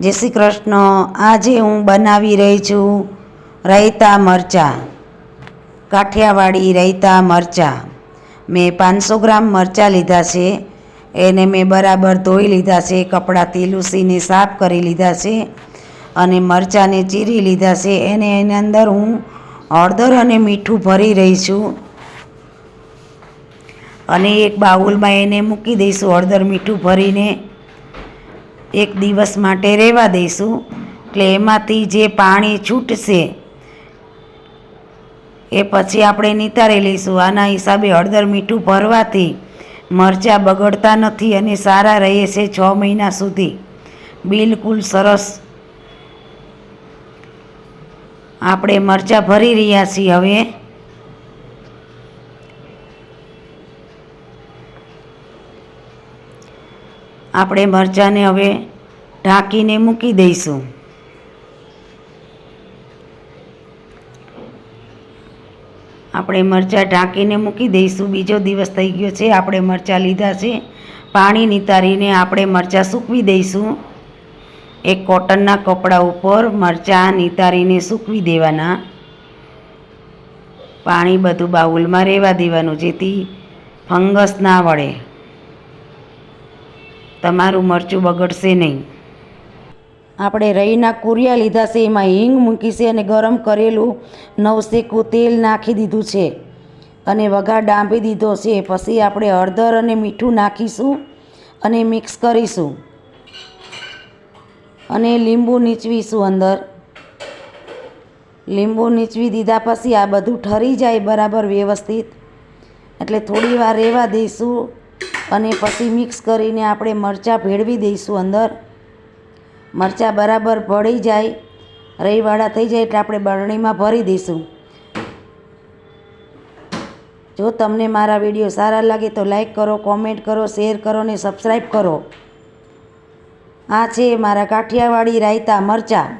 જય શ્રી કૃષ્ણ. આજે હું બનાવી રહી છું રાયતા મરચાં. કાઠિયાવાડી રાયતા મરચાં. મેં પાંચસો ગ્રામ મરચાં લીધા છે. એને મેં બરાબર ધોઈ લીધા છે કપડાંથી લૂસીને સાફ કરી લીધા છે અને મરચાંને ચીરી લીધા છે. એને એની અંદર હું હળદર અને મીઠું ભરી રહી છું. અને એક બાઉલમાં એને મૂકી દઈશું હળદર મીઠું ભરીને. એક દિવસ માટે રહેવા દઈશું. એટલે એમાંથી જે પાણી છૂટશે, એ પછી આપણે નિતારી લઈશું. આના હિસાબે હળદર મીઠું ભરવાથી મરચાં બગડતા નથી અને સારા રહે છે છ મહિના સુધી. બિલકુલ સરસ. આપણે મરચાં ભરી રહ્યા છીએ હવે. આપણે મરચાંને હવે ઢાંકીને મૂકી દઈશું. આપણે મરચાં ઢાંકીને મૂકી દઈશું. બીજો દિવસ થઈ ગયો છે, આપણે મરચાં લીધા છે. પાણી નિતારીને આપણે મરચાં સૂકવી દઈશું. એક કોટનના કપડા ઉપર મરચાં નિતારીને સૂકવી દેવાના. પાણી બધું બાઉલમાં રહેવા દેવાનું, જેથી ફંગસ ના વળે. તમારું મરચું બગડશે નહીં. આપણે રહીના કુરિયા લીધા છે, એમાં હિંગ મૂકી છે અને ગરમ કરેલું નવશેકું તેલ નાખી દીધું છે. અને વઘાર ડાંભી દીધો છે. પછી આપણે હળદર અને મીઠું નાખીશું અને મિક્સ કરીશું. અને લીંબુ નીચવીશું અંદર. લીંબુ નીચવી દીધા પછી આ બધું ઠરી જાય બરાબર વ્યવસ્થિત. એટલે થોડી વાર રહેવા દઈશું. અને પછી મિક્સ કરીને આપણે મરચાં ભેળવી દઈશું અંદર. મરચાં બરાબર ભળી જાય રહીવાળા થઈ જાય એટલે આપણે બરણીમાં ભરી દઈશું. જો તમને મારા વીડિયો સારા લાગે તો લાઈક કરો, કોમેન્ટ કરો, શેર કરો ને સબસ્ક્રાઈબ કરો. આ છે મારા કાઠિયાવાડી રાયતા મરચાં.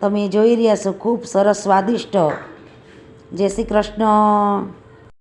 તમે જોઈ રહ્યા છો, ખૂબ સરસ સ્વાદિષ્ટ. જય શ્રી કૃષ્ણ.